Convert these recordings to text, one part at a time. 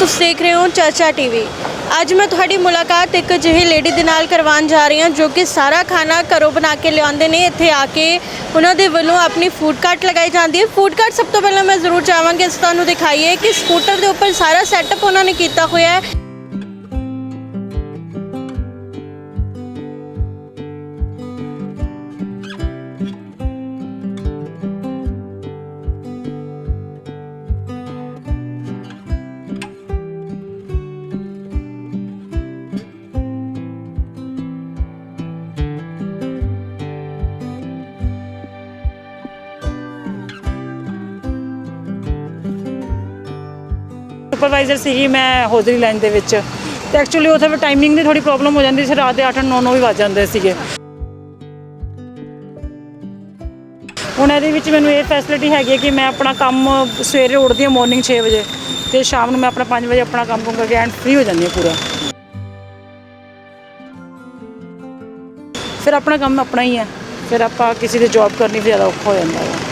ਤੁਸੀਂ ਦੇਖ ਰਹੇ ਹੋ ਚਰਚਾ ਟੀਵੀ। ਅੱਜ ਮੈਂ ਤੁਹਾਡੀ ਮੁਲਾਕਾਤ ਇੱਕ ਅਜਿਹੀ ਲੇਡੀ ਦੇ ਨਾਲ ਕਰਵਾਉਣ ਜਾ ਰਹੀ ਹਾਂ, ਜੋ ਕਿ ਸਾਰਾ ਖਾਣਾ ਘਰੋਂ ਬਣਾ ਕੇ ਲਿਆਉਂਦੇ ਨੇ। ਇੱਥੇ ਆ ਕੇ ਉਹਨਾਂ ਦੇ ਵੱਲੋਂ ਆਪਣੀ ਫੂਡ ਕਾਰਟ ਲਗਾਈ ਜਾਂਦੀ ਹੈ। ਫੂਡ ਕਾਰਟ ਸਭ ਤੋਂ ਪਹਿਲਾਂ ਮੈਂ ਜ਼ਰੂਰ ਚਾਹਾਂਗੀ ਅਸੀਂ ਤੁਹਾਨੂੰ ਦਿਖਾਈਏ ਕਿ ਸਕੂਟਰ ਦੇ ਉੱਪਰ ਸਾਰਾ ਸੈਟਅਪ ਉਹਨਾਂ ਨੇ ਕੀਤਾ ਹੋਇਆ ਹੈ। ਸੁਪਰਵਾਈਜ਼ਰ ਸੀਗੀ ਮੈਂ ਹੌਜ਼ਰੀ ਲਾਈਨ ਦੇ ਵਿੱਚ। ਤੇ ਐਕਚੁਅਲੀ ਉੱਥੇ ਫਿਰ ਟਾਈਮਿੰਗ ਦੀ ਥੋੜੀ ਪ੍ਰੋਬਲਮ ਹੋ ਜਾਂਦੀ ਸੀ, ਰਾਤ ਦੇ 8 9 9 ਵੀ ਵੱਜ ਜਾਂਦੇ ਸੀਗੇ। ਹੁਣ ਇਹਦੇ ਵਿੱਚ ਮੈਨੂੰ ਇਹ ਫੈਸਿਲਿਟੀ ਹੈਗੀ ਹੈ ਕਿ ਮੈਂ ਆਪਣਾ ਕੰਮ ਸਵੇਰੇ ਉੱਠਦੀ ਹਾਂ ਮਾਰਨਿੰਗ 6 ਵਜੇ ਤੇ ਸ਼ਾਮ ਨੂੰ ਮੈਂ ਆਪਣਾ 5 ਵਜੇ ਆਪਣਾ ਕੰਮ ਕੰਮ ਕਰਕੇ ਐਂਡ ਫ੍ਰੀ ਹੋ ਜਾਂਦੀ ਹਾਂ ਪੂਰਾ। ਫਿਰ ਆਪਣਾ ਕੰਮ ਆਪਣਾ ਹੀ ਹੈ। ਫਿਰ ਆਪਾਂ ਕਿਸੇ ਦੀ ਜੌਬ ਕਰਨੀ ਵੀ ਜ਼ਿਆਦਾ ਔਖਾ ਹੋ ਜਾਂਦਾ ਹੈ।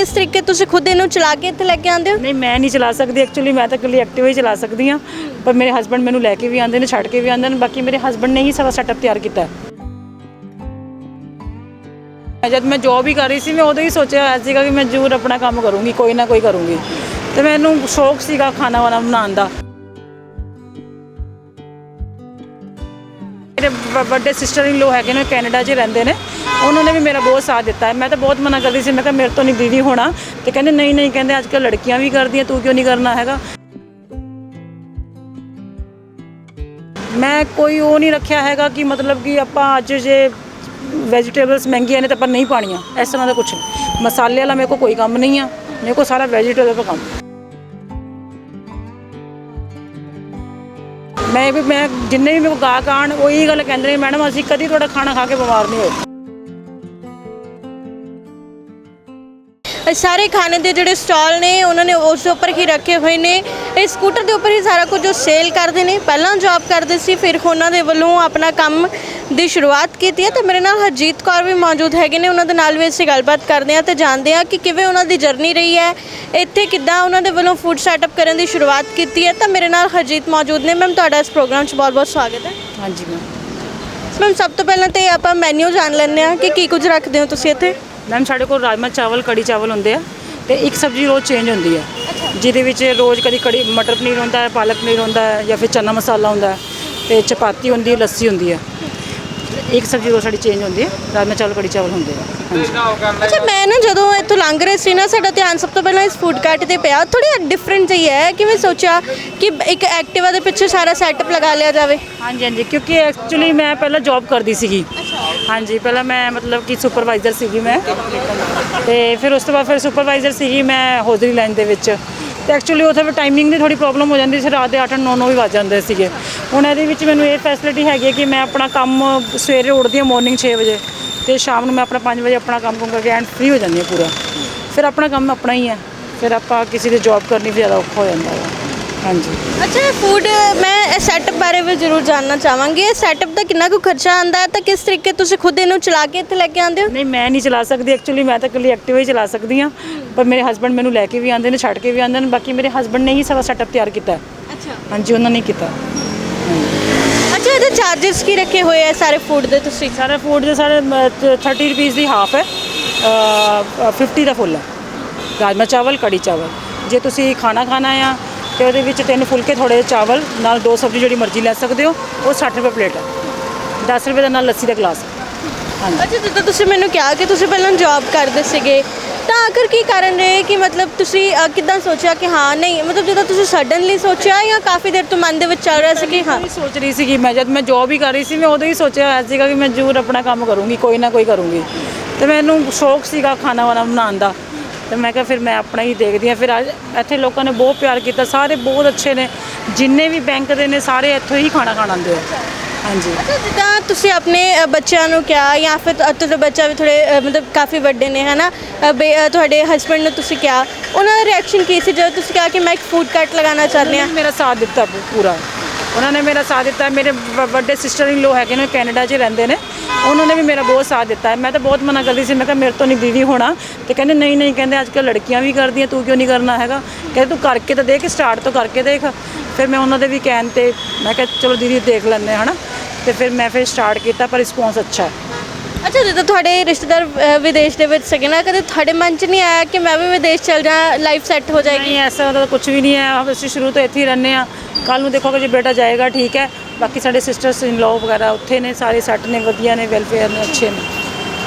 ਇਸ ਤਰੀਕੇ ਤੁਸੀਂ ਖੁਦ ਇਹਨੂੰ ਚਲਾ ਕੇ ਇੱਥੇ ਲੈ ਕੇ ਆਉਂਦੇ ਹੋ? ਨਹੀਂ, ਮੈਂ ਨਹੀਂ ਚਲਾ ਸਕਦੀ ਐਕਚੁਅਲੀ ਮੈਂ ਤਾਂ ਇਕੱਲੀ ਐਕਟਿਵਾ ਹੀ ਚਲਾ ਸਕਦੀ ਹਾਂ। ਪਰ ਮੇਰੇ ਹਸਬੰਡ ਮੈਨੂੰ ਲੈ ਕੇ ਵੀ ਆਉਂਦੇ ਨੇ, ਛੱਡ ਕੇ ਵੀ ਆਉਂਦੇ ਨੇ। ਬਾਕੀ ਮੇਰੇ ਹਸਬੰਡ ਨੇ ਹੀ ਸਾਰਾ ਸੈਟਅਪ ਤਿਆਰ ਕੀਤਾ ਹੈ। ਜਦ ਮੈਂ ਜੋਬ ਹੀ ਕਰ ਰਹੀ ਸੀ, ਮੈਂ ਉਦੋਂ ਹੀ ਸੋਚਿਆ ਹੋਇਆ ਸੀਗਾ ਕਿ ਮੈਂ ਜ਼ਰੂਰ ਆਪਣਾ ਕੰਮ ਕਰੂੰਗੀ, ਕੋਈ ਨਾ ਕੋਈ ਕਰੂੰਗੀ। ਤੇ ਮੈਨੂੰ ਸ਼ੌਕ ਸੀਗਾ ਖਾਣਾ ਵਾਣਾ ਬਣਾਉਣ ਦਾ। ਮੇਰੇ ਵ- ਵੱਡੇ ਸਿਸਟਰ ਇਨ ਲੋ ਹੈਗੇ ਨੇ ਕੈਨੇਡਾ 'ਚ ਰਹਿੰਦੇ ਨੇ। ਉਹਨਾਂ ਨੇ ਵੀ ਮੇਰਾ ਬਹੁਤ ਸਾਥ ਦਿੱਤਾ ਹੈ। ਮੈਂ ਤਾਂ ਬਹੁਤ ਮਨਾ ਕਰਦੀ ਸੀ, ਮੈਂ ਕਿਹਾ ਮੇਰੇ ਤੋਂ ਨਹੀਂ ਦੀਦੀ ਹੋਣਾ। ਤੇ ਕਹਿੰਦੇ, ਨਹੀਂ ਨਹੀਂ, ਕਹਿੰਦੇ ਅੱਜ ਕੱਲ੍ਹ ਲੜਕੀਆਂ ਵੀ ਕਰਦੀਆਂ, ਤੂੰ ਕਿਉਂ ਨਹੀਂ ਕਰਨਾ ਹੈਗਾ? ਮੈਂ ਕੋਈ ਉਹ ਨਹੀਂ ਰੱਖਿਆ ਹੈਗਾ ਕਿ ਮਤਲਬ ਕਿ ਆਪਾਂ ਅੱਜ ਜੇ ਵੈਜੀਟੇਬਲਸ ਮਹਿੰਗੀਆਂ ਨੇ ਤਾਂ ਆਪਾਂ ਨਹੀਂ ਪਾਣੀਆਂ ਇਸ ਤਰ੍ਹਾਂ ਦਾ ਕੁਝ ਮਸਾਲੇ ਵਾਲਾ ਮੇਰੇ ਕੋਲ ਕੋਈ ਕੰਮ ਨਹੀਂ ਆ। ਮੇਰੇ ਕੋਲ ਸਾਰਾ ਵੈਜੀਟੇਬਲ ਦਾ ਕੰਮ। ਮੈਂ ਵੀ ਮੈਂ ਜਿੰਨੇ ਵੀ ਮੇਰੇ ਗਾਹਕ ਆਉਣ, ਉਹੀ ਗੱਲ ਕਹਿੰਦੇ ਨੇ, ਮੈਡਮ, ਅਸੀਂ ਕਦੀ ਤੁਹਾਡਾ ਖਾਣਾ ਖਾ ਕੇ ਬਿਮਾਰ ਨਹੀਂ ਹੋਏ। ਸਾਰੇ ਖਾਣੇ ਦੇ ਜਿਹੜੇ ਸਟਾਲ ਨੇ ਉਹਨਾਂ ਨੇ ਉਸ ਦੇ ਉੱਪਰ ਹੀ ਰੱਖੇ ਹੋਏ ਨੇ। ਇਹ ਸਕੂਟਰ ਦੇ ਉੱਪਰ ਹੀ ਸਾਰਾ ਕੁਝ ਉਹ ਸੇਲ ਕਰਦੇ ਨੇ। ਪਹਿਲਾਂ ਜੌਬ ਕਰਦੇ ਸੀ ਫਿਰ ਉਹਨਾਂ ਦੇ ਵੱਲੋਂ ਆਪਣਾ ਕੰਮ ਦੀ ਸ਼ੁਰੂਆਤ ਕੀਤੀ ਹੈ ਤੇ ਮੇਰੇ ਨਾਲ ਹਰਜੀਤ ਕੌਰ ਵੀ ਮੌਜੂਦ ਹੈਗੇ ਨੇ। ਉਹਨਾਂ ਦੇ ਨਾਲ ਵੀ ਅਸੀਂ ਗੱਲਬਾਤ ਕਰਦੇ ਹਾਂ ਤੇ ਜਾਣਦੇ ਹਾਂ ਕਿ ਕਿਵੇਂ ਉਹਨਾਂ ਦੀ ਜਰਨੀ ਰਹੀ ਹੈ। ਇੱਥੇ ਕਿੱਦਾਂ ਉਹਨਾਂ ਦੇ ਵੱਲੋਂ ਫੂਡ ਸੈਟਅਪ ਕਰਨ ਦੀ ਸ਼ੁਰੂਆਤ ਕੀਤੀ ਹੈ। ਤਾਂ ਮੇਰੇ ਨਾਲ ਹਰਜੀਤ ਮੌਜੂਦ ਨੇ। ਮੈਮ ਤੁਹਾਡਾ ਇਸ ਪ੍ਰੋਗਰਾਮ 'ਚ ਬਹੁਤ-ਬਹੁਤ ਸਵਾਗਤ ਹੈ। ਹਾਂਜੀ ਮੈਮ ਮੈਮ ਸਭ ਤੋਂ ਪਹਿਲਾਂ ਤੇ ਆਪਾਂ ਮੈਨੂ ਜਾਣ ਲੈਂਦੇ ਹਾਂ ਕਿ ਕੀ ਕੁਝ ਰੱਖਦੇ ਹੋ ਤੁਸੀਂ ਇੱਥੇ? ਮੈਮ ਸਾਡੇ ਕੋਲ ਰਾਜਮਾ ਚਾਵਲ ਕੜੀ ਚਾਵਲ ਹੁੰਦੇ ਆ ਤੇ ਇੱਕ ਸਬਜ਼ੀ ਰੋਜ਼ ਚੇਂਜ ਹੁੰਦੀ ਹੈ ਜਿਹਦੇ ਵਿੱਚ ਰੋਜ਼ ਕਦੀ ਕੜੀ ਮਟਰ ਪਨੀਰ ਹੁੰਦਾ ਹੈ ਪਾਲਕ ਪਨੀਰ ਹੁੰਦਾ ਹੈ ਜਾਂ ਫਿਰ ਚਨਾ ਮਸਾਲਾ ਹੁੰਦਾ ਹੈ ਤੇ ਚਪਾਤੀ ਹੁੰਦੀ ਹੈ ਲੱਸੀ ਹੁੰਦੀ ਹੈ ਇੱਕ ਸਬਜ਼ੀ ਰੋਜ਼ ਸਾਡੀ ਚੇਂਜ ਹੁੰਦੀ ਹੈ ਰਾਜਮਾ ਚਾਵਲ ਕੜੀ ਚਾਵਲ ਹੁੰਦੇ ਆ। ਅੱਛਾ ਮੈਂ ਨਾ ਜਦੋਂ ਇੱਥੋਂ ਲੰਘ ਰਹੀ ਸੀ ਨਾ ਸਾਡਾ ਧਿਆਨ ਸਭ ਤੋਂ ਪਹਿਲਾਂ ਇਸ ਫੂਡ ਕਾਰਟ ਤੇ ਪਿਆ। ਥੋੜੀ ਡਿਫਰੈਂਟ ਜਿਹੀ ਹੈ ਕਿਵੇਂ ਸੋਚਿਆ ਕਿ ਇੱਕ ਐਕਟਿਵਾ ਦੇ ਪਿੱਛੇ ਸਾਰਾ ਸੈਟਅਪ ਲਗਾ ਲਿਆ ਜਾਵੇ? ਹਾਂਜੀ ਹਾਂਜੀ ਕਿਉਂਕਿ ਐਕਚੁਅਲੀ ਮੈਂ ਪਹਿਲਾਂ ਜੌਬ ਕਰਦੀ ਸੀਗੀ। ਹਾਂਜੀ, ਪਹਿਲਾਂ ਮੈਂ ਮਤਲਬ ਕਿ ਸੁਪਰਵਾਈਜ਼ਰ ਸੀਗੀ ਮੈਂ। ਤੇ ਫਿਰ ਉਸ ਤੋਂ ਬਾਅਦ ਫਿਰ ਸੁਪਰਵਾਈਜ਼ਰ ਸੀਗੀ ਮੈਂ ਹੌਜ਼ਰੀ ਲਾਈਨ ਦੇ ਵਿੱਚ। ਤੇ ਐਕਚੁਅਲੀ ਉੱਥੇ ਫਿਰ ਟਾਈਮਿੰਗ ਦੀ ਥੋੜੀ ਪ੍ਰੋਬਲਮ ਹੋ ਜਾਂਦੀ ਸੀ, ਰਾਤ ਦੇ 8 9 9 ਵੀ ਵੱਜ ਜਾਂਦੇ ਸੀਗੇ। ਹੁਣ ਇਹਦੇ ਵਿੱਚ ਮੈਨੂੰ ਇਹ ਫੈਸਿਲਿਟੀ ਹੈਗੀ ਹੈ ਕਿ ਮੈਂ ਆਪਣਾ ਕੰਮ ਸਵੇਰੇ ਉੱਠਦੀ ਹਾਂ ਮਾਰਨਿੰਗ 6 ਵਜੇ ਤੇ ਸ਼ਾਮ ਨੂੰ ਮੈਂ ਆਪਣਾ 5 ਵਜੇ ਆਪਣਾ ਕੰਮ ਕੰਮ ਕਰਕੇ ਐਂਡ ਫ੍ਰੀ ਹੋ ਜਾਂਦੀ ਹਾਂ ਪੂਰਾ। ਫਿਰ ਆਪਣਾ ਕੰਮ ਆਪਣਾ ਹੀ ਹੈ। ਫਿਰ ਆਪਾਂ ਕਿਸੇ ਦੀ ਜੌਬ ਕਰਨੀ ਵੀ ਜ਼ਿਆਦਾ ਔਖਾ ਹੋ ਜਾਂਦਾ ਹੈ। ਹਾਂਜੀ। ਅੱਛਾ ਫੂਡ ਮੈਂ ਇਹ ਸੈਟਅਪ ਬਾਰੇ ਵੀ ਜ਼ਰੂਰ ਜਾਨਣਾ ਚਾਹਾਂਗੀ। ਇਹ ਸੈਟਅਪ ਦਾ ਕਿੰਨਾ ਕੁ ਖਰਚਾ ਆਂਦਾ ਹੈ? ਤਾਂ ਕਿਸ ਤਰੀਕੇ ਤੁਸੀਂ ਖੁਦ ਇਹਨੂੰ ਚਲਾ ਕੇ ਇੱਥੇ ਲੈ ਕੇ ਆਉਂਦੇ ਹੋ? ਨਹੀਂ ਮੈਂ ਨਹੀਂ ਚਲਾ ਸਕਦੀ ਐਕਚੁਅਲੀ ਮੈਂ ਤਾਂ ਇਕੱਲੀ ਐਕਟਿਵਾ ਹੀ ਚਲਾ ਸਕਦੀ ਹਾਂ। ਪਰ ਮੇਰੇ ਹਸਬੰਡ ਮੈਨੂੰ ਲੈ ਕੇ ਵੀ ਆਉਂਦੇ ਨੇ ਛੱਡ ਕੇ ਵੀ ਆਉਂਦੇ ਨੇ। ਬਾਕੀ ਮੇਰੇ ਹਸਬੰਡ ਨੇ ਹੀ ਸਾਰਾ ਸੈਟਅਪ ਤਿਆਰ ਕੀਤਾ ਹੈ। ਅੱਛਾ। ਹਾਂਜੀ ਉਹਨਾਂ ਨੇ ਕੀਤਾ। ਅੱਛਾ ਇਹਦੇ ਚਾਰजेस ਕੀ ਰੱਖੇ ਹੋਏ ਆ ਸਾਰੇ ਫੂਡ ਦੇ ਤੁਸੀਂ? ਸਾਰਾ ਫੂਡ ਦੇ ਸਾਰੇ ਅਮ, ਤ- 30 ਰੁਪਏ ਦੀ ਹਾਫ ਹੈ। ਅ, 50 ਦਾ ਫੁੱਲ ਹੈ। ਰਾਜਮਾ ਚਾਵਲ ਕੜੀ ਚਾਵਲ। ਜੇ ਤੁਸੀਂ ਖਾਣਾ ਖਾਣਾ ਆ ਤੇ ਉਹਦੇ ਵਿੱਚ ਤਿੰਨ ਫੁਲਕੇ ਥੋੜੇ ਚਾਵਲ ਨਾਲ ਦੋ ਸਬਜ਼ੀ ਜਿਹੜੀ ਮਰਜ਼ੀ ਲੈ ਸਕਦੇ ਹੋ ਉਹ 60 ਰੁਪਏ ਪਲੇਟ ਹੈ। 10 ਰੁਪਏ ਦਾ ਨਾਲ ਲੱਸੀ ਦਾ ਗਲਾਸ। ਹਾਂਜੀ। ਅੱਛਾ ਜਿੱਦਾਂ ਤੁਸੀਂ ਮੈਨੂੰ ਕਿਹਾ ਕਿ ਤੁਸੀਂ ਪਹਿਲਾਂ ਜੌਬ ਕਰਦੇ ਸੀਗੇ ਤਾਂ ਆਖਰ ਕੀ ਕਾਰਨ ਰਹੇ ਕਿ ਮਤਲਬ ਤੁਸੀਂ ਕਿੱਦਾਂ ਸੋਚਿਆ ਕਿ ਹਾਂ ਨਹੀਂ ਮਤਲਬ ਜਦੋਂ ਤੁਸੀਂ ਸਡਨਲੀ ਸੋਚਿਆ ਜਾਂ ਕਾਫੀ ਦੇਰ ਤੋਂ ਮਨ ਦੇ ਵਿੱਚ ਚੱਲ ਰਿਹਾ ਸੀ ਕਿ ਹਾਂ? ਮੈਂ ਸੋਚ ਰਹੀ ਸੀ ਕਿ ਮੈਂ ਜਦ ਮੈਂ ਜੌਬ ਹੀ ਕਰ ਰਹੀ ਸੀ ਮੈਂ ਉਦੋਂ ਹੀ ਸੋਚਿਆ ਹੋਇਆ ਸੀਗਾ ਕਿ ਮੈਂ ਜ਼ਰੂਰ ਆਪਣਾ ਕੰਮ ਕਰੂੰਗੀ ਕੋਈ ਨਾ ਕੋਈ ਕਰੂੰਗੀ। ਤੇ ਮੈਨੂੰ ਸ਼ੌਕ ਸੀਗਾ ਖਾਣਾ ਵਾਣਾ ਬਣਾਉਣ ਦਾ। ਤੇ ਮੈਂ ਕਿਹਾ ਫਿਰ ਮੈਂ ਆਪਣਾ ਹੀ ਦੇਖਦੀ ਹਾਂ। ਫਿਰ ਅੱਜ ਇੱਥੇ ਲੋਕਾਂ ਨੇ ਬਹੁਤ ਪਿਆਰ ਕੀਤਾ। ਸਾਰੇ ਬਹੁਤ ਅੱਛੇ ਨੇ। ਜਿੰਨੇ ਵੀ ਬੈਂਕ ਦੇ ਨੇ ਸਾਰੇ ਇੱਥੋਂ ਹੀ ਖਾਣਾ ਖਾਣ ਆਉਂਦੇ ਆ। ਹਾਂਜੀ। ਅੱਛਾ ਜਿੱਦਾਂ ਤੁਸੀਂ ਆਪਣੇ ਅ, ਬੱਚਿਆਂ ਨੂੰ ਕਿਹਾ ਜਾਂ ਫਿਰ ਤੁ- ਤੁਹਾਡੇ ਬੱਚਾ ਵੀ ਥੋੜੇ ਮਤਲਬ ਕਾਫੀ ਵੱਡੇ ਨੇ ਹਨਾ? ਅ, ਬੇ- ਅ, ਤੁਹਾਡੇ ਹਸਬੰਡ ਨੂੰ ਤੁਸੀਂ ਕਿਹਾ। ਉਹਨਾਂ ਦਾ ਰਿਐਕਸ਼ਨ ਕੀ ਸੀ? ਜਦੋਂ ਤੁਸੀਂ ਕਿਹਾ ਕਿ ਮੈਂ ਇੱਕ ਫੂਡ ਕਾਰਟ ਲਗਾਉਣਾ ਚਾਹੁੰਦੀ ਹਾਂ। ਮੇਰਾ ਸਾਥ ਦਿੱਤਾ ਪੂ- ਪੂਰਾ। ਉਹਨਾਂ ਨੇ ਮੇਰਾ ਸਾਥ ਦਿੱਤਾ। ਮੇਰੇ ਵ- ਵੱਡੇ ਸਿਸਟਰ ਇਨ ਲੋ ਹੈਗੇ ਨੇ ਕੈਨੇਡਾ 'ਚ ਰਹਿੰਦੇ ਨੇ। ਉਹਨਾਂ ਨੇ ਵੀ ਮੇਰਾ ਬਹੁਤ ਸਾਥ ਦਿੱਤਾ ਹੈ। ਮੈਂ ਤਾਂ ਬਹੁਤ ਮਨਾ ਕਰਦੀ ਸੀ ਮੈਂ ਕਿਹਾ ਮੇਰੇ ਤੋਂ ਨਹੀਂ ਦੀਦੀ ਹੋਣਾ। ਤੇ ਕਹਿੰਦੇ ਨਹੀਂ ਨਹੀਂ ਕਹਿੰਦੇ ਅੱਜ ਕੱਲ੍ਹ ਲੜਕੀਆਂ ਵੀ ਕਰਦੀਆਂ ਤੂੰ ਕਿਉਂ ਨਹੀਂ ਕਰਨਾ ਹੈਗਾ? ਕਹਿੰਦੇ ਤੂੰ ਕਰਕੇ ਤਾਂ ਦੇਖ ਸਟਾਰਟ ਤੋਂ ਕਰਕੇ ਦੇਖ। ਫਿਰ ਮੈਂ ਉਹਨਾਂ ਦੇ ਵੀ ਕਹਿਣ ਤੇ ਮੈਂ ਕਿਹਾ ਚਲੋ ਦੀਦੀ ਦੇਖ ਲੈਂਦੇ ਹਾਂ ਹਨਾ? ਤੇ ਫਿਰ ਮੈਂ ਫਿਰ ਸਟਾਰਟ ਕੀਤਾ ਪਰ ਰਿਸਪੌਂਸ ਅੱਛਾ ਹੈ। ਅੱਛਾ ਜਦੋਂ ਤੁਹਾਡੇ ਰਿਸ਼ਤੇਦਾਰ ਵਿਦੇਸ਼ ਦੇ ਵਿੱਚ ਸੀਗੇ ਨਾ ਕਦੇ ਤੁਹਾਡੇ ਮਨ 'ਚ ਨਹੀਂ ਆਇਆ ਕਿ ਮੈਂ ਵੀ ਵਿਦੇਸ਼ ਚਲ ਜਾ ਲਾਈਫ ਸੈੱਟ ਹੋ ਜਾਏਗੀ? ਨਹੀਂ ਐਸਾ ਤਾਂ ਕੁਝ ਵੀ ਨਹੀਂ ਹੈ। ਅਸੀਂ ਸ਼ੁਰੂ ਤੋਂ ਇੱਥੇ ਹੀ ਰਹਿੰਦੇ ਆ ਕੱਲ ਨੂੰ ਦੇਖੋਗੇ ਜੇ ਬੇਟਾ ਜਾਏਗਾ ਠੀਕ ਹੈ। ਬਾਕੀ ਸਾਡੇ ਸਿਸਟਰਸ ਇਨ ਲਾਅ ਵਗੈਰਾ ਉੱਥੇ ਨੇ ਸਾਰੇ ਸੈੱਟ ਨੇ ਵਧੀਆ ਨੇ ਵੈਲਫੇਅਰ ਨੇ ਅੱਛੇ ਨੇ।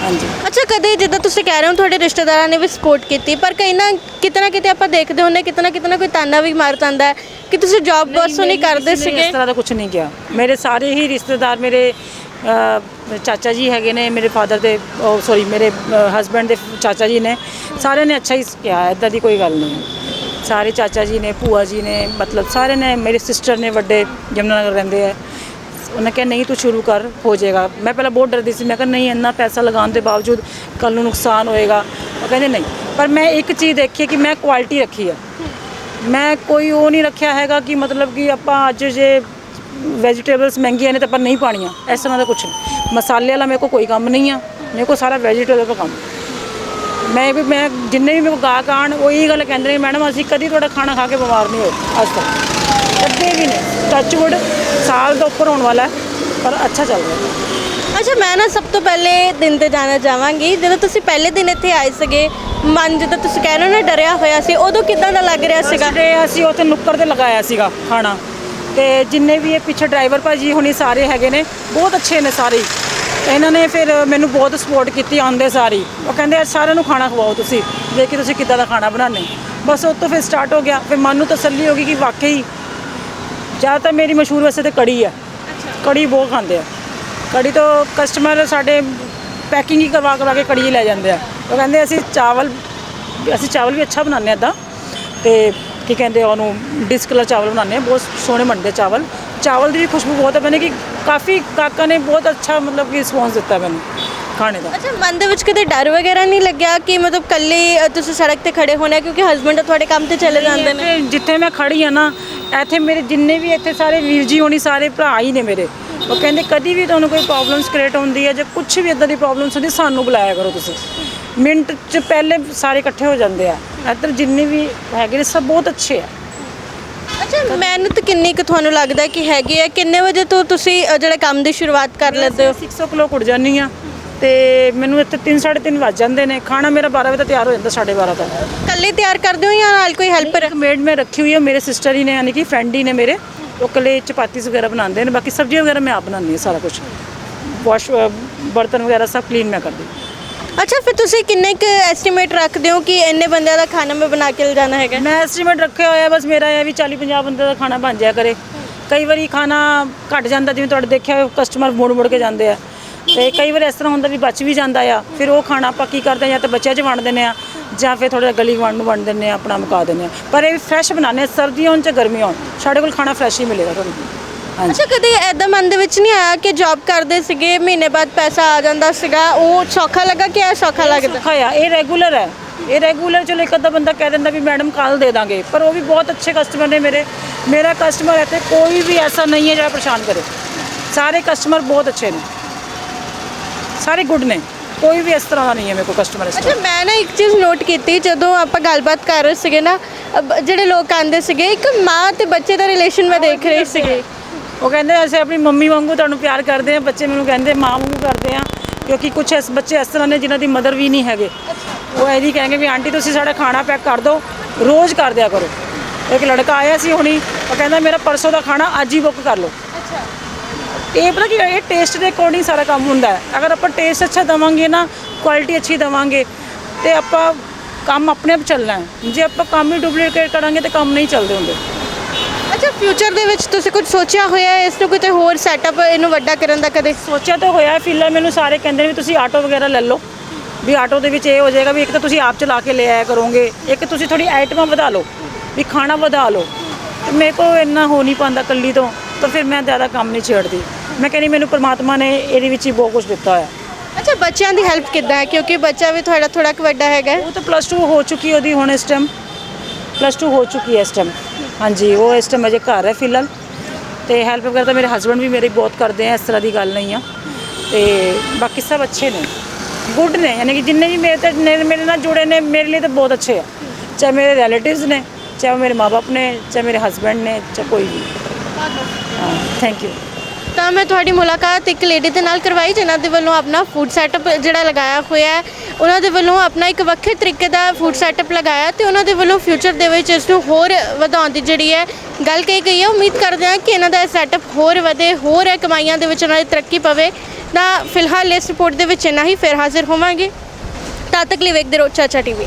ਹਾਂਜੀ। ਅੱਛਾ ਕਦੇ ਜਿੱਦਾਂ ਤੁਸੀਂ ਕਹਿ ਰਹੇ ਹੋ ਤੁਹਾਡੇ ਰਿਸ਼ਤੇਦਾਰਾਂ ਨੇ ਵੀ ਸਪੋਰਟ ਕੀਤੀ ਪਰ ਕਈ ਨਾ ਕਿਤੇ ਨਾ ਕਿਤੇ ਆਪਾਂ ਦੇਖਦੇ ਹੁੰਦੇ ਕਿਤੇ ਨਾ ਕਿਤੇ ਨਾ ਕੋਈ ਤਾਨਾ ਵੀ ਮਾਰ ਜਾਂਦਾ ਹੈ ਕਿ ਤੁਸੀਂ ਜੌਬ ਪਰਸੋਂ ਨਹੀਂ ਕਰਦੇ ਕਿਸੇ ਨੇ ਸੀਗੇ? ਇਸ ਤਰ੍ਹਾਂ ਦਾ ਕੁਝ ਨਹੀਂ ਕਿਹਾ। ਮੇਰੇ ਸਾਰੇ ਹੀ ਰਿਸ਼ਤੇਦਾਰ ਮੇਰੇ ਚਾਚਾ ਜੀ ਹੈਗੇ ਨੇ ਮੇਰੇ ਫਾਦਰ ਦੇ ਸੌਰੀ ਮੇਰੇ ਹਸਬੰਡ ਦੇ ਚਾਚਾ ਜੀ ਨੇ ਸਾਰਿਆਂ ਨੇ ਅੱਛਾ ਹੀ ਕਿਹਾ ਇਦਾਂ ਦੀ ਕੋਈ ਗੱਲ ਨਹੀਂ ਹੈ। ਸਾਰੇ ਚਾਚਾ ਜੀ ਨੇ, ਭੂਆ ਜੀ ਨੇ, ਮਤਲਬ ਸਾਰੇ ਨੇ, ਮੇਰੇ ਸਿਸਟਰ ਨੇ ਵੱਡੇ ਯਮੁਨਾਨਗਰ ਰਹਿੰਦੇ ਆ। ਉਹਨੇ ਕਿਹਾ, ਨਹੀਂ, ਤੂੰ ਸ਼ੁਰੂ ਕਰ, ਹੋ ਜਾਏਗਾ। ਮੈਂ ਪਹਿਲਾਂ ਬਹੁਤ ਡਰਦੀ ਸੀ, ਮੈਂ ਕਿਹਾ, ਨਹੀਂ, ਇੰਨਾ ਪੈਸਾ ਲਗਾਉਣ ਦੇ ਬਾਵਜੂਦ ਕੱਲ ਨੂੰ ਨੁਕਸਾਨ ਹੋਏਗਾ। ਉਹ ਕਹਿੰਦੇ, ਨਹੀਂ। ਪਰ ਮੈਂ ਇੱਕ ਚੀਜ਼ ਦੇਖੀ ਕਿ ਮੈਂ ਕੁਆਲਿਟੀ ਰੱਖੀ ਆ। ਮੈਂ ਕੋਈ ਉਹ ਨਹੀਂ ਰੱਖਿਆ ਹੈਗਾ ਕਿ ਮਤਲਬ ਕਿ ਆਪਾਂ ਅੱਜ ਜੇ ਵੈਜੀਟੇਬਲਸ ਮਹਿੰਗੀਆਂ ਨੇ ਤਾਂ ਆਪਾਂ ਨਹੀਂ ਪਾਣੀਆਂ ਇਸ ਤਰ੍ਹਾਂ ਦਾ ਕੁਝ ਨਹੀਂ। ਮਸਾਲੇ ਵਾਲਾ ਮੇਰੇ ਕੋਲ ਕੋਈ ਕੰਮ ਨਹੀਂ ਆ, ਮੇਰੇ ਕੋਲ ਸਾਰਾ ਵੈਜੀਟੇਬਲ ਦਾ ਕੰਮ। ਮੈਂ ਵੀ ਮੈਂ ਜਿੰਨੇ ਵੀ ਗਾਹਕ ਆਉਣ ਉਹ ਇਹੀ ਗੱਲ ਕਹਿੰਦੇ ਨੇ ਮੈਡਮ ਅਸੀਂ ਕਦੀ ਤੁਹਾਡਾ ਖਾਣਾ ਖਾ ਕੇ ਬਿਮਾਰ ਨਹੀਂ ਹੋਏ ਅੱਜ ਤੱਕ। ਕਦੇ ਵੀ ਨਹੀਂ। ਟੱਚਵੁੱਡ ਸਾਲ ਦਾ ਉੱਪਰ ਹੋਣ ਵਾਲਾ ਪਰ ਅੱਛਾ ਚੱਲ ਰਿਹਾ। ਅੱਛਾ ਮੈਂ ਨਾ ਸਭ ਤੋਂ ਪਹਿਲੇ ਦਿਨ ਤੇ ਜਾਣਾ ਚਾਹਾਂਗੀ। ਜਦੋਂ ਤੁਸੀਂ ਪਹਿਲੇ ਦਿਨ ਇੱਥੇ ਆਏ ਸੀਗੇ ਮਨ ਜਦੋਂ ਤੁਸੀਂ ਕਹਿ ਰਹੇ ਹੋ ਨਾ ਡਰਿਆ ਹੋਇਆ ਸੀ ਉਦੋਂ ਕਿਦਾਂ ਦਾ ਲੱਗ ਰਿਹਾ ਸੀਗਾ? ਤੇ ਅਸੀਂ ਉੱਥੇ ਨੁੱਕਰ ਤੇ ਲਗਾਇਆ ਸੀਗਾ ਖਾਣਾ। ਤੇ ਜਿੰਨੇ ਵੀ ਇਹ ਪਿੱਛੇ ਡਰਾਈਵਰ ਭਾਜੀ ਹੁਣੀ ਸਾਰੇ ਹੈਗੇ ਨੇ ਬਹੁਤ ਅੱਛੇ ਨੇ ਸਾਰੇ। ਇਹਨਾਂ ਨੇ ਫਿਰ ਮੈਨੂੰ ਬਹੁਤ ਸਪੋਰਟ ਕੀਤੀ ਆਉਂਦੇ ਸਾਰੀ ਉਹ ਕਹਿੰਦੇ ਸਾਰਿਆਂ ਨੂੰ ਖਾਣਾ ਖਵਾਓ ਤੁਸੀਂ। ਦੇਖ ਕੇ ਤੁਸੀਂ ਕਿੱਦਾਂ ਦਾ ਖਾਣਾ ਬਣਾਉਂਦੇ ਬਸ ਉਹ ਤੋਂ ਫਿਰ ਸਟਾਰਟ ਹੋ ਗਿਆ। ਫਿਰ ਮਨ ਨੂੰ ਤਸੱਲੀ ਹੋ ਗਈ ਕਿ ਵਾਕਈ ਜ਼ਿਆਦਾਤਰ ਮੇਰੀ ਮਸ਼ਹੂਰ ਵੈਸੇ ਤੇ ਕੜੀ ਹੈ। ਕੜੀ ਬਹੁਤ ਖਾਂਦੇ ਆ। ਕੜੀ ਤੋਂ ਕਸਟਮਰ ਸਾਡੇ ਪੈਕਿੰਗ ਹੀ ਕਰਵਾ ਕਰਵਾ ਕੇ ਕੜੀ ਲੈ ਜਾਂਦੇ ਆ। ਉਹ ਕਹਿੰਦੇ ਅਸੀਂ ਚਾਵਲ ਅਸੀਂ ਚਾਵਲ ਵੀ ਅੱਛਾ ਬਣਾਉਂਦੇ ਆ ਇੱਦਾਂ ਤੇ ਕੀ ਕਹਿੰਦੇ ਉਹਨੂੰ ਡਿਸ ਕਲਰ ਚਾਵਲ ਬਣਾਉਂਦੇ ਆ ਬਹੁਤ ਸੋਹਣੇ ਬਣਦੇ ਚਾਵਲ। ਚਾਵਲ ਦੀ ਖੁਸ਼ਬੂ ਬਹੁਤ ਹੈ ਮੈਨੇ ਕਿ ਕਾਫੀ ਕਾਕਾ ਨੇ ਬਹੁਤ ਅੱਛਾ ਮਤਲਬ ਕਿ ਰਿਸਪੌਂਸ ਦਿੱਤਾ ਮੈਨੂੰ ਖਾਣੇ ਦਾ। ਅੱਛਾ ਮਨ ਦੇ ਵਿੱਚ ਕਦੇ ਡਰ ਵਗੈਰਾ ਨਹੀਂ ਲੱਗਿਆ ਕਿ ਮਤਲਬ ਕੱਲੇ ਤੁਸੀਂ ਸੜਕ ਤੇ ਖੜੇ ਹੋਣੇ ਕਿਉਂਕਿ ਹਸਬੰਡ ਤੁਹਾਡੇ ਕੰਮ ਤੇ ਚਲੇ ਜਾਂਦੇ ਨੇ? ਜਿੱਥੇ ਮੈਂ ਖੜੀ ਆ ਨਾ ਇੱਥੇ ਮੇਰੇ ਜਿੰਨੇ ਵੀ ਇੱਥੇ ਸਾਰੇ ਵੀਰ ਜੀ ਹੋਣੀ ਸਾਰੇ ਭਰਾ ਹੀ ਨੇ ਮੇਰੇ। ਉਹ ਕਹਿੰਦੇ ਕਦੀ ਵੀ ਤੁਹਾਨੂੰ ਕੋਈ ਪ੍ਰੋਬਲਮਸ ਕ੍ਰੀਏਟ ਹੁੰਦੀ ਹੈ ਜਾਂ ਕੁਝ ਵੀ ਇਦਾਂ ਦੀ ਪ੍ਰੋਬਲਮਸ ਹੁੰਦੀ ਸਾਨੂੰ ਬੁਲਾਇਆ ਕਰੋ ਤੁਸੀਂ। ਮਿੰਟ ਚ ਪਹਿਲੇ ਸਾਰੇ ਇਕੱਠੇ ਹੋ ਜਾਂਦੇ ਆ। ਇੱਧਰ ਜਿੰਨੇ ਵੀ ਹੈਗੇ ਨੇ ਸਭ ਬਹੁਤ ਅੱਛੇ ਆ। ਅੱਛਾ ਮਿਹਨਤ ਕਿੰਨੀ ਕੁ ਤੁਹਾਨੂੰ ਲੱਗਦਾ ਕਿ ਹੈਗੀ ਹੈ? ਕਿੰਨੇ ਵਜੇ ਤੋਂ ਤੁਸੀਂ ਅ, ਜਿਹੜੇ ਕੰਮ ਦੀ ਸ਼ੁਰੂਆਤ ਕਰ ਲੈਂਦੇ ਹੋ? 6 o'clock ਉੱਠ ਜਾਂਦੀ ਆ ਤੇ ਮੈਨੂੰ ਇੱਥੇ 3 3:30 ਵੱਜ ਜਾਂਦੇ ਨੇ। ਖਾਣਾ ਮੇਰਾ 12 ਵਜੇ ਤੱਕ ਤਿਆਰ ਹੋ ਜਾਂਦਾ 12:30 ਤੱਕ। ਕੱਲੇ ਤਿਆਰ ਕਰਦੇ ਹੋ ਜਾਂ ਨਾਲ ਕੋਈ ਹੈਲਪਰ ਇੱਕ ਮੇਡ ਮੈਂ ਰੱਖੀ ਹੋਈ ਹੈ ਮੇਰੇ ਸਿਸਟਰ ਹੀ ਨੇ ਯਾਨੀ ਕਿ ਫਰੈਂਡ ਹੀ ਨੇ ਮੇਰੇ। ਉਹ ਕੱਲੇ ਚਪਾਤੀਸ ਵਗੈਰਾ ਬਣਾਉਂਦੇ ਨੇ ਬਾਕੀ ਸਬਜ਼ੀਆਂ ਵਗੈਰਾ ਮੈਂ ਆਪ ਬਣਾਉਂਦੀ ਹਾਂ ਸਾਰਾ ਕੁਝ ਵਾਸ਼ ਬਰਤਨ ਵਗੈਰਾ ਸਭ ਕਲੀਨ ਮੈਂ ਕਰਦੀ ਅੱਛਾ, ਫਿਰ ਤੁਸੀਂ ਕਿੰਨੇ ਕੁ ਐਸਟੀਮੇਟ ਰੱਖਦੇ ਹੋ ਕਿ ਇੰਨੇ ਬੰਦਿਆਂ ਦਾ ਖਾਣਾ ਮੈਂ ਬਣਾ ਕੇ ਲਿਜਾਣਾ ਹੈਗਾ? ਮੈਂ ਐਸਟੀਮੇਟ ਰੱਖਿਆ ਹੋਇਆ, ਬਸ ਮੇਰਾ ਇਹ ਵੀ 40 50 ਬੰਦੇ ਦਾ ਖਾਣਾ ਬਣ ਜਾਇਆ ਕਰੇ। ਕਈ ਵਾਰੀ ਖਾਣਾ ਘਟ ਜਾਂਦਾ, ਜਿਵੇਂ ਤੁਹਾਡੇ ਦੇਖਿਆ ਕਸਟਮਰ ਮੁੜ ਮੁੜ ਕੇ ਜਾਂਦੇ ਆ। ਤੇ ਕਈ ਵਾਰ ਇਸ ਤਰ੍ਹਾਂ ਹੁੰਦਾ ਵੀ ਬਚ ਵੀ ਜਾਂਦਾ ਆ, ਫਿਰ ਉਹ ਖਾਣਾ ਆਪਾਂ ਕੀ ਕਰਦੇ ਆ, ਜਾਂ ਤਾਂ ਬੱਚਿਆਂ 'ਚ ਵੰਡ ਦਿੰਦੇ ਆ, ਜਾਂ ਫਿਰ ਥੋੜਾ ਗਲੀ ਗਵਾਂਢ ਨੂੰ ਵੰਡ ਦਿੰਦੇ ਆ, ਆਪਣਾ ਮੁਕਾ ਦਿੰਦੇ ਆ। ਪਰ ਇਹ ਫਰੈਸ਼ ਬਣਾਉਂਦੇ ਆ, ਸਰਦੀਆਂ ਹੋਣ ਚ ਗਰਮੀਆਂ ਹੋਣ, ਸਾਡੇ ਕੋਲ ਖਾਣਾ ਫਰੈਸ਼ ਹੀ ਮਿਲੇਗਾ ਤੁਹਾਨੂੰ। ਅੱਛਾ ਕਦੇ ਐਦਾਂ ਮਨ ਦੇ ਵਿੱਚ ਨਹੀਂ ਆਇਆ ਕਿ ਜੌਬ ਕਰਦੇ ਸੀਗੇ ਮਹੀਨੇ ਬਾਅਦ ਪੈਸਾ ਆ ਜਾਂਦਾ ਸੀਗਾ ਉਹ ਸੌਖਾ ਲੱਗਾ ਕਿ ਇਹ ਸੌਖਾ ਲੱਗਦਾ? ਸੌਖਾ ਆ ਇਹ ਰੈਗੂਲਰ ਹੈ। ਇਹ ਰੈਗੂਲਰ ਚਲੋ ਇੱਕ ਅੱਧਾ ਬੰਦਾ ਕਹਿ ਦਿੰਦਾ ਵੀ ਮੈਡਮ ਕੱਲ ਦੇ ਦਾਂਗੇ ਪਰ ਉਹ ਵੀ ਬਹੁਤ ਅੱਛੇ ਕਸਟਮਰ ਨੇ ਮੇਰੇ। ਮੇਰਾ ਕਸਟਮਰ ਇੱਥੇ ਕੋਈ ਵੀ ਐਸਾ ਨਹੀਂ ਹੈ ਜਿਹੜਾ ਪਰੇਸ਼ਾਨ ਕਰੇ। ਸਾਰੇ ਕਸਟਮਰ ਬਹੁਤ ਅੱਛੇ ਨੇ। ਸਾਰੇ ਗੁੱਡ ਨੇ। ਕੋਈ ਵੀ ਇਸ ਤਰ੍ਹਾਂ ਦਾ ਨਹੀਂ ਹੈ ਮੇਰੇ ਕੋਲ ਕਸਟਮਰ ਇਸ ਤਰ੍ਹਾਂ। ਅੱਛਾ ਮੈਂ ਨਾ ਇੱਕ ਚੀਜ਼ ਨੋਟ ਕੀਤੀ ਜਦੋਂ ਆਪਾਂ ਗੱਲਬਾਤ ਕਰ ਰਹੇ ਸੀਗੇ ਨਾ ਅਬ ਜਿਹੜੇ ਲੋਕ ਆਂਦੇ ਸੀਗੇ ਇੱਕ ਮਾਂ ਤੇ ਬੱਚੇ ਦਾ ਰਿਲੇਸ਼ਨ ਮੈਂ ਦੇਖ ਰਹੀ ਸੀਗੀ। ਉਹ ਕਹਿੰਦੇ ਅਸੀਂ ਆਪਣੀ ਮੰਮੀ ਵਾਂਗੂ ਤੁਹਾਨੂੰ ਪਿਆਰ ਕਰਦੇ ਆ ਬੱਚੇ ਮੈਨੂੰ ਕਹਿੰਦੇ ਮਾਂ ਵਾਂਗੂ ਕਰਦੇ ਆ ਕਿਉਂਕਿ ਕੁਝ ਇਸ ਬੱਚੇ ਇਸ ਤਰ੍ਹਾਂ ਨੇ ਜਿਨ੍ਹਾਂ ਦੀ ਮਦਰ ਵੀ ਨਹੀਂ ਹੈਗੇ। ਉਹ ਇਹਦੀ ਕਹਿੰਗੇ ਵੀ ਆਂਟੀ ਤੁਸੀਂ ਸਾਡਾ ਖਾਣਾ ਪੈਕ ਕਰ ਦਿਓ ਰੋਜ਼ ਕਰ ਦਿਆ ਕਰੋ। ਇੱਕ ਲੜਕਾ ਆਇਆ ਸੀ ਹੁਣੀ ਉਹ ਕਹਿੰਦਾ ਮੇਰਾ ਪਰਸੋਂ ਦਾ ਖਾਣਾ ਅੱਜ ਹੀ ਬੁੱਕ ਕਰ ਲਓ। ਇਹ ਪਤਾ ਕੀ ਹੈ, ਇਹ ਟੇਸਟ ਦੇ ਅਕੋਰਡਿੰਗ ਸਾਰਾ ਕੰਮ ਹੁੰਦਾ ਹੈ। ਅਗਰ ਆਪਾਂ ਟੇਸਟ ਅੱਛਾ ਦਵਾਂਗੇ ਨਾ ਕੁਆਲਿਟੀ ਅੱਛੀ ਦਵਾਂਗੇ ਤੇ ਆਪਾਂ ਕੰਮ ਆਪਣੇ ਆਪ ਚੱਲਣਾ ਹੈ। ਜੇ ਆਪਾਂ ਕੰਮ ਹੀ ਡੁਪਲੀਕੇਟ ਕਰਾਂਗੇ ਤੇ ਕੰਮ ਨਹੀਂ ਚੱਲਦੇ ਹੁੰਦੇ। ਅੱਛਾ ਫਿਊਚਰ ਦੇ ਵਿੱਚ ਤੁਸੀਂ ਕੁਝ ਸੋਚਿਆ ਹੋਇਆ ਹੈ? ਇਸ ਨੂੰ ਕਿਤੇ ਹੋਰ ਸੈਟਅਪ ਇਹਨੂੰ ਵੱਡਾ ਕਰਨ ਦਾ ਕਦੇ? ਸੋਚਿਆ ਤਾਂ ਹੋਇਆ ਫਿਲਹਾਲ ਮੈਨੂੰ ਸਾਰੇ ਕਹਿੰਦੇ ਨੇ ਵੀ ਤੁਸੀਂ ਆਟੋ ਵਗੈਰਾ ਲੈ ਲਓ। ਵੀ ਆਟੋ ਦੇ ਵਿੱਚ ਇਹ ਹੋ ਜਾਏਗਾ ਵੀ ਇੱਕ ਤਾਂ ਤੁਸੀਂ ਆਪ ਚਲਾ ਕੇ ਲੈ ਆਇਆ ਕਰੋਗੇ ਇੱਕ ਤੁਸੀਂ ਥੋੜੀ ਆਈਟਮਾਂ ਵਧਾ ਲਓ ਵੀ ਖਾਣਾ ਵਧਾ ਲਓ। ਤੇ ਮੇਰੇ ਕੋਲ ਇੰਨਾ ਹੋ ਨਹੀਂ ਪਾਉਂਦਾ ਕੱਲੀ ਤੋਂ ਤਾਂ ਫਿਰ ਮੈਂ ਜ਼ਿਆਦਾ ਕੰਮ ਨਹੀਂ ਛੇੜਦੀ। ਮੈਂ ਕਹਿੰਦੀ ਮੈਨੂੰ ਪ੍ਰਮਾਤਮਾ ਨੇ ਇਹਦੇ ਵਿੱਚ ਹੀ ਬਹੁਤ ਕੁਝ ਦਿੱਤਾ ਹੋਇਆ। ਅੱਛਾ ਬੱਚਿਆਂ ਦੀ ਹੈਲਪ ਕਿੱਦਾਂ ਹੈ? ਕਿਉਂਕਿ ਬੱਚਾ ਵੀ ਤੁਹਾਡਾ ਥੋੜਾ ਕੁ ਵੱਡਾ ਹੈਗਾ ਹੈ। ਉਹ ਤਾਂ ਪਲੱਸ 2 ਹੋ ਚੁੱਕੀ ਉਹਦੀ ਹੁਣ ਇਸ ਟਾਈਮ ਪਲੱਸ 2 ਹੋ ਚੁੱਕੀ ਹੈ ਇਸ ਟਾਈਮ ਹਾਂਜੀ, ਉਹ ਇਸ ਟਾਈਮ ਅਜੇ ਘਰ ਹੈ ਫਿਲਹਾਲ। ਤੇ ਹੈਲਪ ਵਗੈਰਾ ਤਾਂ ਮੇਰੇ ਹਸਬੰਡ ਵੀ ਮੇਰੀ ਬਹੁਤ ਕਰਦੇ ਆ, ਇਸ ਤਰ੍ਹਾਂ ਦੀ ਗੱਲ ਨਹੀਂ ਆ। ਤੇ ਬਾਕੀ ਸਭ ਅੱਛੇ ਨੇ। ਗੁੱਡ ਨੇ, ਯਾਨੀ ਕਿ ਜਿੰਨੇ ਵੀ ਮੇਰੇ ਤੇ ਮੇਰੇ ਨਾਲ ਜੁੜੇ ਨੇ, ਮੇਰੇ ਲਈ ਤਾਂ ਬਹੁਤ ਅੱਛੇ ਆ। ਚਾਹੇ ਮੇਰੇ ਰਿਲੇਟਿਵਸ ਨੇ, ਚਾਹੇ ਮੇਰੇ ਮਾਪੇ ਨੇ, ਚਾਹੇ ਮੇਰੇ ਹਸਬੰਡ ਨੇ, ਚਾਹੇ ਕੋਈ ਵੀ। ਹਾਂ ਥੈਂਕ ਯੂ ਤਾਂ ਮੈਂ ਤੁਹਾਡੀ ਮੁਲਾਕਾਤ ਇੱਕ ਲੇਡੀ ਦੇ ਨਾਲ ਕਰਵਾਈ, ਜਿਨ੍ਹਾਂ ਦੇ ਵੱਲੋਂ ਆਪਣਾ ਫੂਡ ਸੈਟਅਪ ਜਿਹੜਾ ਲਗਾਇਆ ਹੋਇਆ ਹੈ। ਉਹਨਾਂ ਦੇ ਵੱਲੋਂ ਆਪਣਾ ਇੱਕ ਵੱਖਰੇ ਤਰੀਕੇ ਦਾ ਫੂਡ ਸੈਟਅਪ ਲਗਾਇਆ ਤੇ ਉਹਨਾਂ ਦੇ ਵੱਲੋਂ ਫਿਊਚਰ ਦੇ ਵਿੱਚ ਇਸ ਨੂੰ ਹੋਰ ਵਧਾਉਣ ਦੀ ਜਿਹੜੀ ਹੈ ਗੱਲ ਕਹੀ ਗਈ ਹੈ। ਉਮੀਦ ਕਰਦੇ ਹਾਂ ਕਿ ਇਹਨਾਂ ਦਾ ਸੈਟਅਪ ਹੋਰ ਵਧੇ, ਹੋਰ ਹੈ ਕਮਾਈਆਂ ਦੇ ਵਿੱਚ ਉਹਨਾਂ ਦੀ ਤਰੱਕੀ ਪਵੇ। ਤਾਂ ਫਿਲਹਾਲ ਇਸ ਰਿਪੋਰਟ ਦੇ ਵਿੱਚ ਇੰਨਾ ਹੀ, ਫਿਰ ਹਾਜ਼ਰ ਹੋਵਾਂਗੇ। ਤਦ ਤੱਕ ਲਈ ਵੇਖਦੇ ਰਹੋ ਚਾਚਾ ਟੀਵੀ